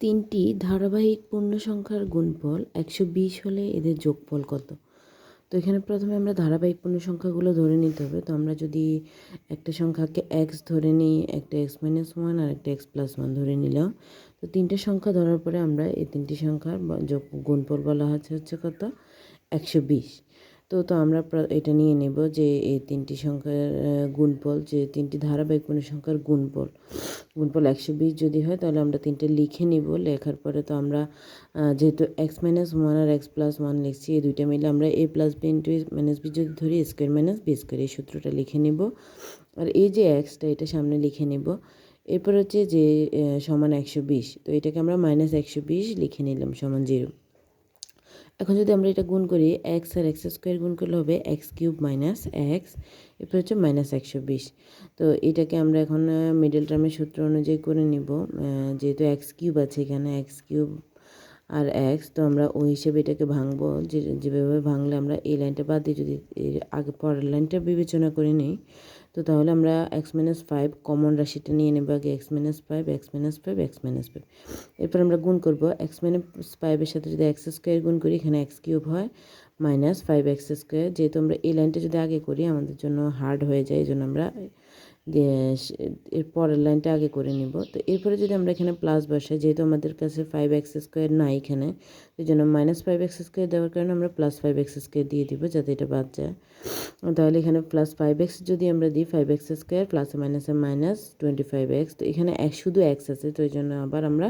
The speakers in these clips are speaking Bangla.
তিনটি ধারাবাহিক পূর্ণ সংখ্যার গুণফল একশো বিশ হলে এদের যোগফল কত? তো এখানে প্রথমে আমরা ধারাবাহিক পূর্ণ সংখ্যাগুলো ধরে নিতে হবে। তো আমরা যদি একটা সংখ্যাকে এক্স ধরে নিই, একটা এক্স মাইনাস ওয়ান আর একটা এক্স প্লাস ওয়ান ধরে নিলাম, তো তিনটে সংখ্যা ধরার পরে আমরা এই তিনটি সংখ্যার যোগ গুণফল বলা হচ্ছে হচ্ছে কত? একশো বিশ। তো তো আমরা এটা নিয়ে নেব যে এই তিনটি সংখ্যার গুণফল, যে তিনটি ধারাবাহিক পূর্ণ সংখ্যার গুণফল গুণফল একশো বিশ যদি হয় তাহলে আমরা তিনটে লিখে নিব। লেখার পরে তো আমরা যেহেতু এক্স মাইনাস ওয়ান আর এক্স প্লাস ওয়ান লিখছি, এই দুইটা মিলে আমরা a plus b into minus b যদি ধরি স্কোয়ার মাইনাস বি স্কোয়ার এই সূত্রটা লিখে নিব। আর এই যে এক্সটা এটা সামনে লিখে নিব। এরপর হচ্ছে যে সমান একশো বিশ, তো এটাকে আমরা মাইনাস একশো বিশ লিখে নিলাম, সমান জিরো এখন যদি আমরা এটা গুণ করি এক্স আর এক্স স্কোয়ার গুণ করলে হবে এক্স কিউব মাইনাস এক্স এরপর হচ্ছে মাইনাস একশো বিশ। তো এটাকে আমরা এখন মিডল টার্মের সূত্র অনুযায়ী করে নিব। যেহেতু এক্স কিউব আছে এখানে এক্স কিউব আর এক্স তো আমরা ওই হিসেবে এটাকে ভাঙবো। যে, যেভাবে ভাঙলে আমরা এই লাইনটা বাদ দিয়ে যদি আগে পরের লাইনটা বিবেচনা করে নিই, তো তাহলে আমরা এক্স মাইনাস ফাইভ কমন রাশিটা নিয়ে নেব আগে। X minus five x minus five x minus five এরপর আমরা গুণ করব। এক্স মাইনাস ফাইভের সাথে যদি এক্স স্কোয়ার গুণ করি, এখানে এক্স কিউব হয়। মাইনাস ফাইভ এক্স স্কোয়ার যেহেতু আমরা এই লাইনটা যদি আগে করি, আমাদের জন্য হার্ড হয়ে যায় এই জন্য আমরা এর পরের লাইনটা আগে করে নিব। তো এরপরে যদি আমরা এখানে প্লাস বসাই, যেহেতু আমাদের কাছে ফাইভ এক্স স্কোয়ার নাই এখানে এই জন্য মাইনাস ফাইভ এক্স স্কোয়ার দেওয়ার কারণে আমরা প্লাস ফাইভ এক্স স্কোয়ার দিয়ে দিব, যাতে এটা বাদ যায়। তাহলে এখানে প্লাস ফাইভ এক্স যদি আমরা দিই ফাইভ এক্স স্কোয়ার প্লাসে মাইনাসে মাইনাস টোয়েন্টি ফাইভ এক্স তো এখানে এক, শুধু এক্স আছে, তো এই জন্য আবার আমরা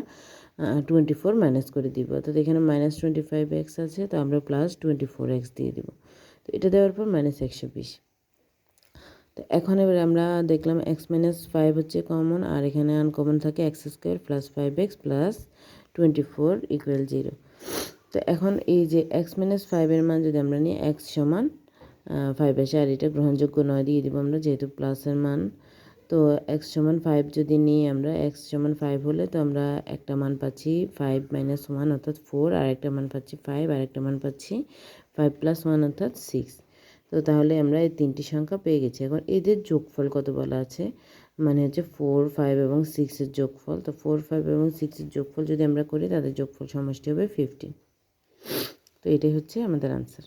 টোয়েন্টি ফোর মাইনাস করে দিব। অর্থাৎ এখানে মাইনাস টোয়েন্টি ফাইভ এক্স আছে, তো আমরা প্লাস টোয়েন্টি ফোর এক্স দিয়ে দিব। তো এটা দেওয়ার পর মাইনাস একশো বিশ। তো এখন এবার আমরা দেখলাম এক্স মাইনাস ফাইভ হচ্ছে কমন আর এখানে আনকমন থাকে x square plus five x plus twenty four equal zero তো এখন এই যে এক্স মাইনাস ফাইভের মান যদি আমরা নিই এক্স সমান ফাইভ আসে আর এটা গ্রহণযোগ্য নয়, দিয়ে দিব আমরা যেহেতু প্লাসের মান। তো এক্স সমান ফাইভ যদি নিই আমরা এক্স সমান ফাইভ হলে তো আমরা একটা মান পাচ্ছি ফাইভ মাইনাস ওয়ান অর্থাৎ ফোর আর একটা মান পাচ্ছি ফাইভ আর একটা মান পাচ্ছি ফাইভ প্লাস ওয়ান অর্থাৎ সিক্স তো তাহলে আমরা এই তিনটি সংখ্যা পেয়ে গেছি। এখন এদের যোগফল কত বলা আছে? মানে হচ্ছে ফোর ফাইভ এবং সিক্সের যোগফল। তো ফোর ফাইভ এবং সিক্সের যোগফল যদি আমরা করি, তাদের যোগফল সমষ্টি হবে ফিফটিন তো এটাই হচ্ছে আমাদের আনসার